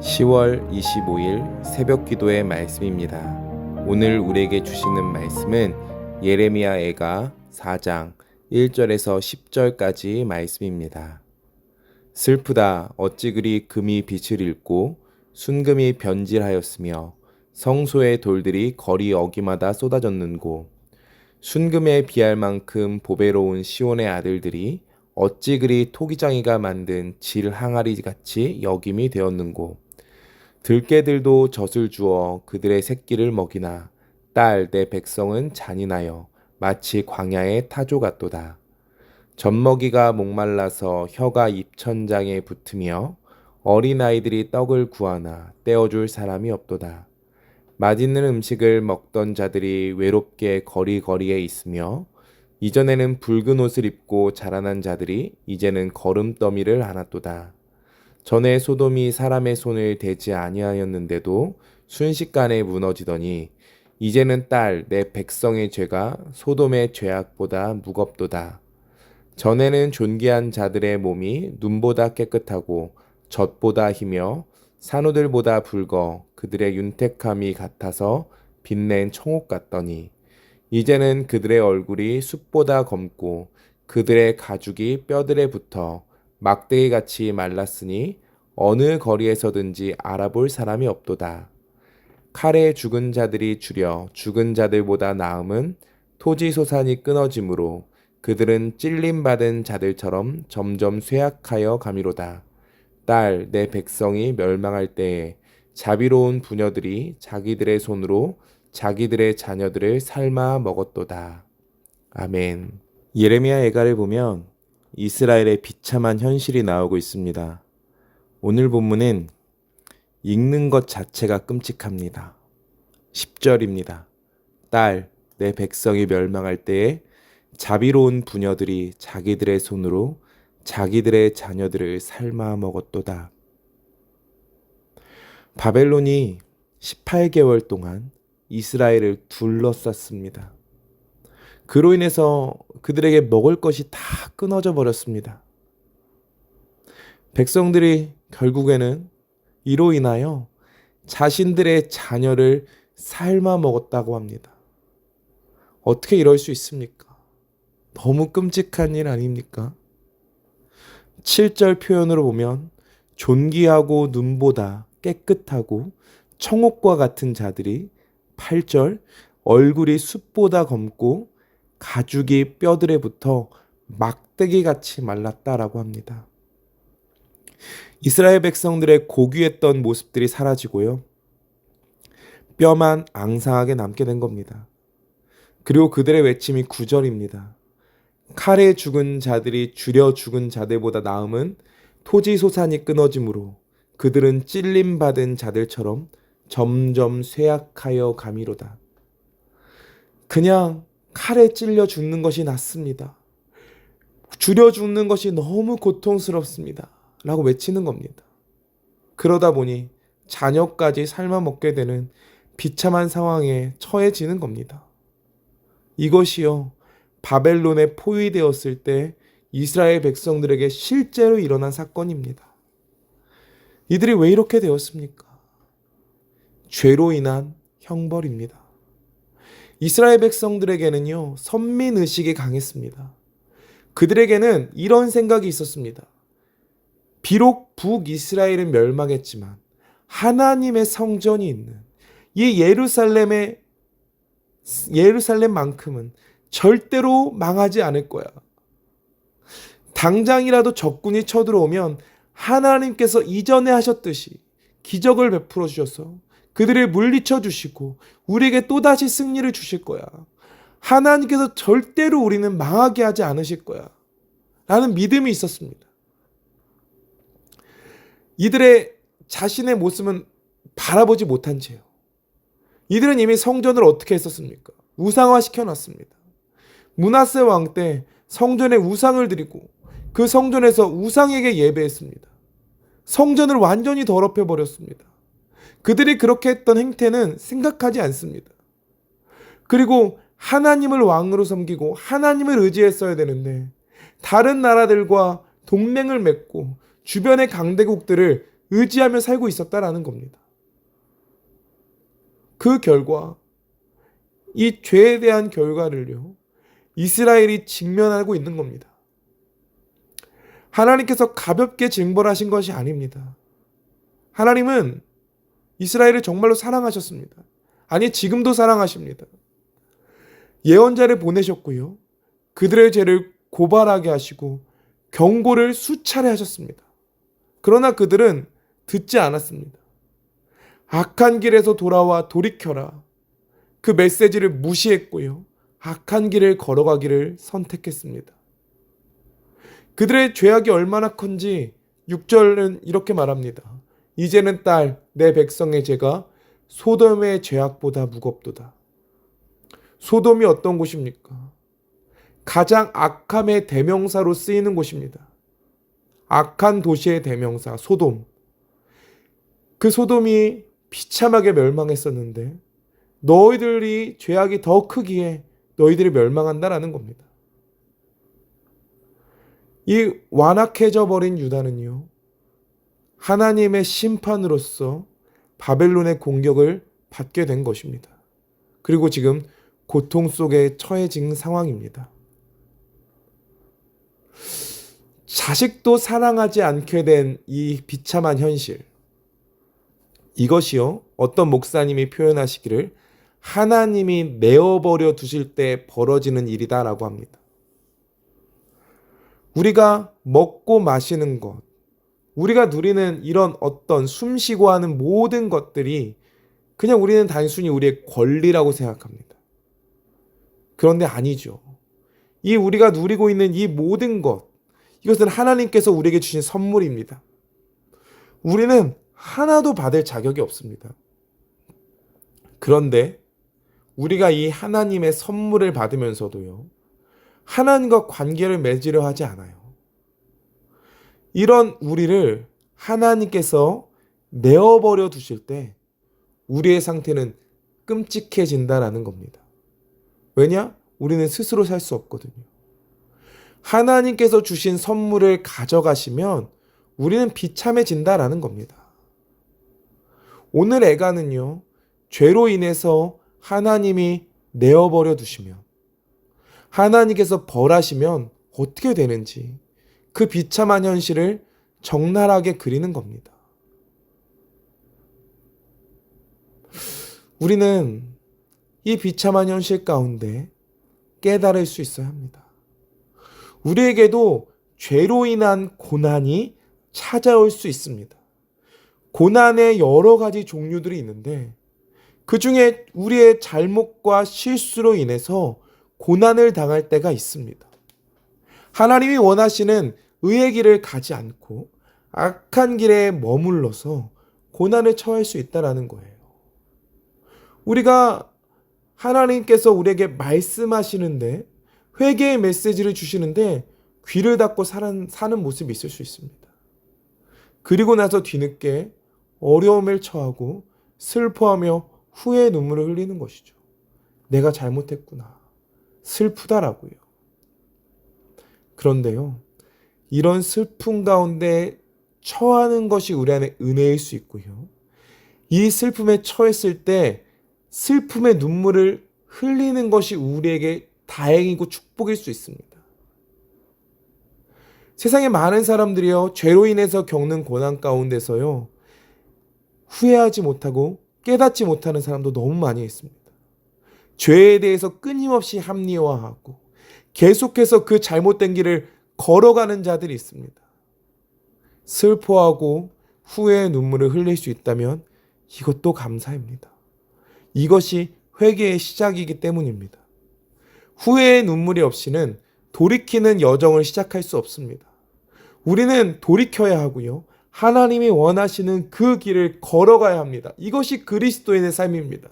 10월 25일 새벽 기도의 말씀입니다. 오늘 우리에게 주시는 말씀은 예레미야 애가 4장 1절에서 10절까지 말씀입니다. 슬프다 어찌 그리 금이 빛을 잃고 순금이 변질하였으며 성소의 돌들이 거리 어기마다 쏟아졌는고 순금에 비할 만큼 보배로운 시온의 아들들이 어찌 그리 토기장이가 만든 질 항아리 같이 여김이 되었는고 들깨들도 젖을 주어 그들의 새끼를 먹이나 딸 내 백성은 잔인하여 마치 광야의 타조 같도다. 젖먹이가 목말라서 혀가 입천장에 붙으며 어린아이들이 떡을 구하나 떼어줄 사람이 없도다. 맛있는 음식을 먹던 자들이 외롭게 거리거리에 있으며 이전에는 붉은 옷을 입고 자라난 자들이 이제는 걸음더미를 안았도다. 전에 소돔이 사람의 손을 대지 아니하였는데도 순식간에 무너지더니 이제는 딸 내 백성의 죄가 소돔의 죄악보다 무겁도다. 전에는 존귀한 자들의 몸이 눈보다 깨끗하고 젖보다 희며 산호들보다 붉어 그들의 윤택함이 같아서 빛낸 청옥 같더니 이제는 그들의 얼굴이 숲보다 검고 그들의 가죽이 뼈들에 붙어 막대기 같이 말랐으니 어느 거리에서든지 알아볼 사람이 없도다. 칼에 죽은 자들이 줄여 죽은 자들보다 나음은 토지 소산이 끊어짐으로 그들은 찔림 받은 자들처럼 점점 쇠약하여 가미로다. 딸 내 백성이 멸망할 때에 자비로운 부녀들이 자기들의 손으로 자기들의 자녀들을 삶아 먹었도다. 아멘. 예레미야 애가를 보면 이스라엘의 비참한 현실이 나오고 있습니다. 오늘 본문은 읽는 것 자체가 끔찍합니다. 10절입니다. 딸, 내 백성이 멸망할 때에 자비로운 부녀들이 자기들의 손으로 자기들의 자녀들을 삶아 먹었도다. 바벨론이 18개월 동안 이스라엘을 둘러쌌습니다. 그로 인해서 그들에게 먹을 것이 다 끊어져 버렸습니다. 백성들이 결국에는 이로 인하여 자신들의 자녀를 삶아 먹었다고 합니다. 어떻게 이럴 수 있습니까? 너무 끔찍한 일 아닙니까? 7절 표현으로 보면 존귀하고 눈보다 깨끗하고 청옥과 같은 자들이 8절 얼굴이 숲보다 검고 가죽이 뼈들에 붙어 막대기 같이 말랐다라고 합니다. 이스라엘 백성들의 고귀했던 모습들이 사라지고요. 뼈만 앙상하게 남게 된 겁니다. 그리고 그들의 외침이 구절입니다. 칼에 죽은 자들이 줄여 죽은 자들보다 나음은 토지 소산이 끊어짐으로 그들은 찔림 받은 자들처럼 점점 쇠약하여 가미로다. 그냥 칼에 찔려 죽는 것이 낫습니다. 줄여 죽는 것이 너무 고통스럽습니다. 라고 외치는 겁니다. 그러다 보니 자녀까지 삶아 먹게 되는 비참한 상황에 처해지는 겁니다. 이것이요, 바벨론에 포위되었을 때 이스라엘 백성들에게 실제로 일어난 사건입니다. 이들이 왜 이렇게 되었습니까? 죄로 인한 형벌입니다. 이스라엘 백성들에게는요, 선민 의식이 강했습니다. 그들에게는 이런 생각이 있었습니다. 비록 북이스라엘은 멸망했지만 하나님의 성전이 있는 이 예루살렘의 예루살렘만큼은 절대로 망하지 않을 거야. 당장이라도 적군이 쳐들어오면 하나님께서 이전에 하셨듯이 기적을 베풀어 주셔서 그들을 물리쳐 주시고 우리에게 또다시 승리를 주실 거야. 하나님께서 절대로 우리는 망하게 하지 않으실 거야. 라는 믿음이 있었습니다. 이들의 자신의 모습은 바라보지 못한 채요. 이들은 이미 성전을 어떻게 했었습니까? 우상화 시켜놨습니다. 문하세 왕 때 성전에 우상을 드리고 그 성전에서 우상에게 예배했습니다. 성전을 완전히 더럽혀 버렸습니다. 그들이 그렇게 했던 행태는 생각하지 않습니다. 그리고 하나님을 왕으로 섬기고 하나님을 의지했어야 되는데 다른 나라들과 동맹을 맺고 주변의 강대국들을 의지하며 살고 있었다라는 겁니다. 그 결과 이 죄에 대한 결과를요. 이스라엘이 직면하고 있는 겁니다. 하나님께서 가볍게 징벌하신 것이 아닙니다. 하나님은 이스라엘을 정말로 사랑하셨습니다. 아니, 지금도 사랑하십니다. 예언자를 보내셨고요. 그들의 죄를 고발하게 하시고 경고를 수차례 하셨습니다. 그러나 그들은 듣지 않았습니다. 악한 길에서 돌아와 돌이켜라. 그 메시지를 무시했고요. 악한 길을 걸어가기를 선택했습니다. 그들의 죄악이 얼마나 큰지 6절은 이렇게 말합니다. 이제는 딸, 내 백성의 죄가 소돔의 죄악보다 무겁도다. 소돔이 어떤 곳입니까? 가장 악함의 대명사로 쓰이는 곳입니다. 악한 도시의 대명사, 소돔. 그 소돔이 비참하게 멸망했었는데 너희들이 죄악이 더 크기에 너희들이 멸망한다라는 겁니다. 이 완악해져 버린 유다는요. 하나님의 심판으로서 바벨론의 공격을 받게 된 것입니다. 그리고 지금 고통 속에 처해진 상황입니다. 자식도 사랑하지 않게 된 이 비참한 현실. 이것이요. 어떤 목사님이 표현하시기를 하나님이 내어버려 두실 때 벌어지는 일이다라고 합니다. 우리가 먹고 마시는 것, 우리가 누리는 이런 어떤 숨 쉬고 하는 모든 것들이 그냥 우리는 단순히 우리의 권리라고 생각합니다. 그런데 아니죠. 이 우리가 누리고 있는 이 모든 것, 이것은 하나님께서 우리에게 주신 선물입니다. 우리는 하나도 받을 자격이 없습니다. 그런데 우리가 이 하나님의 선물을 받으면서도요, 하나님과 관계를 맺으려 하지 않아요. 이런 우리를 하나님께서 내어버려 두실 때 우리의 상태는 끔찍해진다라는 겁니다. 왜냐? 우리는 스스로 살 수 없거든요. 하나님께서 주신 선물을 가져가시면 우리는 비참해진다라는 겁니다. 오늘 애가는요, 죄로 인해서 하나님이 내어버려 두시면, 하나님께서 벌하시면 어떻게 되는지 그 비참한 현실을 적나라하게 그리는 겁니다. 우리는 이 비참한 현실 가운데 깨달을 수 있어야 합니다. 우리에게도 죄로 인한 고난이 찾아올 수 있습니다. 고난의 여러 가지 종류들이 있는데 그 중에 우리의 잘못과 실수로 인해서 고난을 당할 때가 있습니다. 하나님이 원하시는 의의 길을 가지 않고 악한 길에 머물러서 고난을 처할 수 있다라는 거예요. 우리가 하나님께서 우리에게 말씀하시는데 회개의 메시지를 주시는데 귀를 닫고 사는, 사는 모습이 있을 수 있습니다. 그리고 나서 뒤늦게 어려움을 처하고 슬퍼하며 후회의 눈물을 흘리는 것이죠. 내가 잘못했구나. 슬프다라고요. 그런데요, 이런 슬픔 가운데 처하는 것이 우리 안에 은혜일 수 있고요. 이 슬픔에 처했을 때 슬픔의 눈물을 흘리는 것이 우리에게 다행이고 축복일 수 있습니다. 세상에 많은 사람들이요, 죄로 인해서 겪는 고난 가운데서요, 후회하지 못하고 깨닫지 못하는 사람도 너무 많이 있습니다. 죄에 대해서 끊임없이 합리화하고 계속해서 그 잘못된 길을 걸어가는 자들이 있습니다. 슬퍼하고 후회의 눈물을 흘릴 수 있다면 이것도 감사입니다. 이것이 회개의 시작이기 때문입니다. 후회의 눈물이 없이는 돌이키는 여정을 시작할 수 없습니다. 우리는 돌이켜야 하고요. 하나님이 원하시는 그 길을 걸어가야 합니다. 이것이 그리스도인의 삶입니다.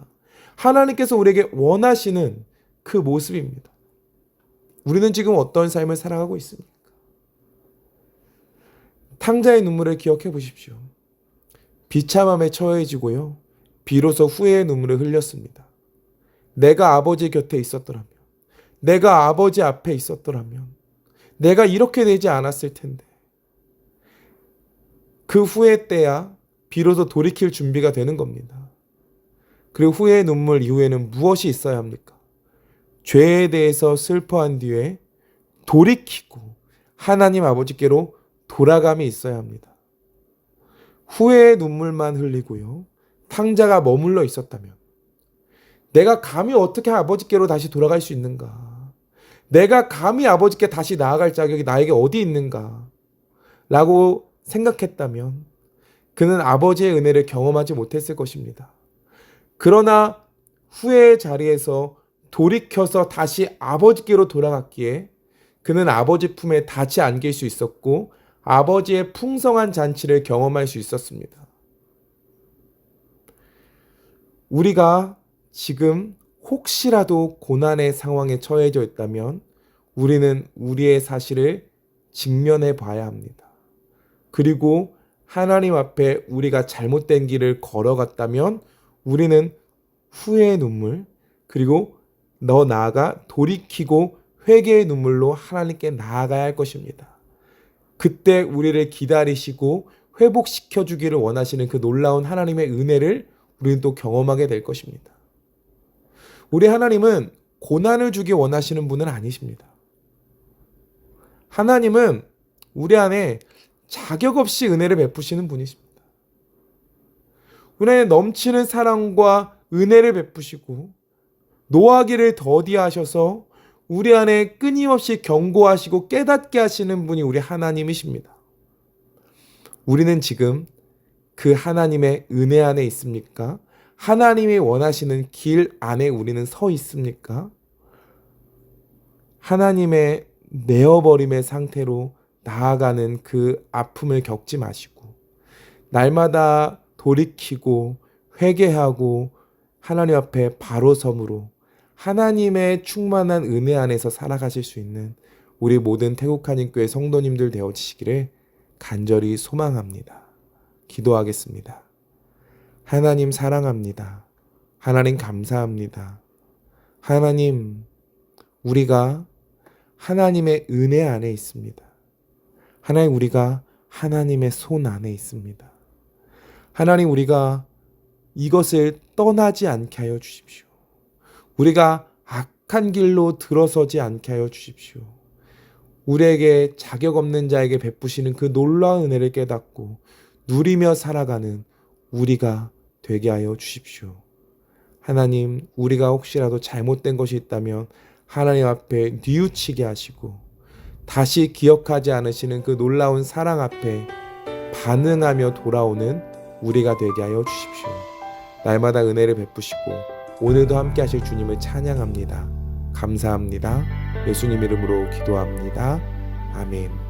하나님께서 우리에게 원하시는 그 모습입니다. 우리는 지금 어떤 삶을 살아가고 있습니까? 탕자의 눈물을 기억해 보십시오. 비참함에 처해지고요. 비로소 후회의 눈물을 흘렸습니다. 내가 아버지 곁에 있었더라면, 내가 아버지 앞에 있었더라면, 내가 이렇게 되지 않았을 텐데. 그그 후에 때야 비로소 돌이킬 준비가 되는 겁니다. 그리고 후회의 눈물 이후에는 무엇이 있어야 합니까? 죄에 대해서 슬퍼한 뒤에 돌이키고 하나님 아버지께로 돌아감이 있어야 합니다. 후회의 눈물만 흘리고요. 탕자가 머물러 있었다면 내가 감히 어떻게 아버지께로 다시 돌아갈 수 있는가? 내가 감히 아버지께 다시 나아갈 자격이 나에게 어디 있는가? 라고 생각했다면 그는 아버지의 은혜를 경험하지 못했을 것입니다. 그러나 후회의 자리에서 돌이켜서 다시 아버지께로 돌아갔기에 그는 아버지 품에 닿지 안길 수 있었고 아버지의 풍성한 잔치를 경험할 수 있었습니다. 우리가 지금 혹시라도 고난의 상황에 처해져 있다면 우리는 우리의 사실을 직면해 봐야 합니다. 그리고 하나님 앞에 우리가 잘못된 길을 걸어갔다면 우리는 후회의 눈물 그리고 너 나아가 돌이키고 회개의 눈물로 하나님께 나아가야 할 것입니다. 그때 우리를 기다리시고 회복시켜 주기를 원하시는 그 놀라운 하나님의 은혜를 우리는 또 경험하게 될 것입니다. 우리 하나님은 고난을 주기 원하시는 분은 아니십니다. 하나님은 우리 안에 자격 없이 은혜를 베푸시는 분이십니다. 안에 넘치는 사랑과 은혜를 베푸시고 노하기를 더디하셔서 우리 안에 끊임없이 경고하시고 깨닫게 하시는 분이 우리 하나님이십니다. 우리는 지금 그 하나님의 은혜 안에 있습니까? 하나님이 원하시는 길 안에 우리는 서 있습니까? 하나님의 내어버림의 상태로 나아가는 그 아픔을 겪지 마시고 날마다 돌이키고 회개하고 하나님 앞에 바로 섬으로 하나님의 충만한 은혜 안에서 살아가실 수 있는 우리 모든 태국한인 교회 성도님들 되어지시기를 간절히 소망합니다. 기도하겠습니다. 하나님 사랑합니다. 하나님 감사합니다. 하나님, 우리가 하나님의 은혜 안에 있습니다. 하나님, 우리가 하나님의 손 안에 있습니다. 하나님, 우리가 이것을 떠나지 않게 하여 주십시오. 우리가 악한 길로 들어서지 않게 하여 주십시오. 우리에게 자격 없는 자에게 베푸시는 그 놀라운 은혜를 깨닫고 누리며 살아가는 우리가 되게 하여 주십시오. 하나님, 우리가 혹시라도 잘못된 것이 있다면 하나님 앞에 뉘우치게 하시고 다시 기억하지 않으시는 그 놀라운 사랑 앞에 반응하며 돌아오는 우리가 되게 하여 주십시오. 날마다 은혜를 베푸시고 오늘도 함께 하실 주님을 찬양합니다. 감사합니다. 예수님 이름으로 기도합니다. 아멘.